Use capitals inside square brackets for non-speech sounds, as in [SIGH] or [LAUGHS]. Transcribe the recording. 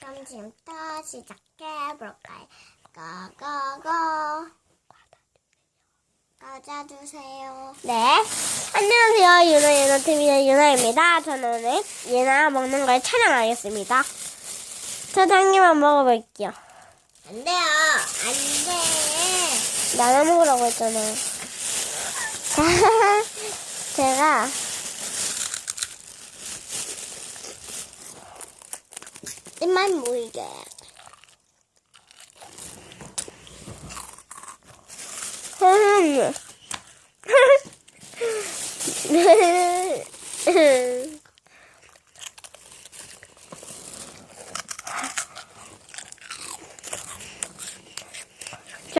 그럼 지금부터 시작해 볼까요? 고고고 꽂아주세요 네. 안녕하세요. 유나 유나TV의 유나입니다. 저는 오늘 예나 먹는 걸 촬영하겠습니다. 개만 먹어볼게요. 안 돼요 안 돼 나눠 먹으라고 했잖아요. [LAUGHS] 제가 입만 모이게 [LAUGHS]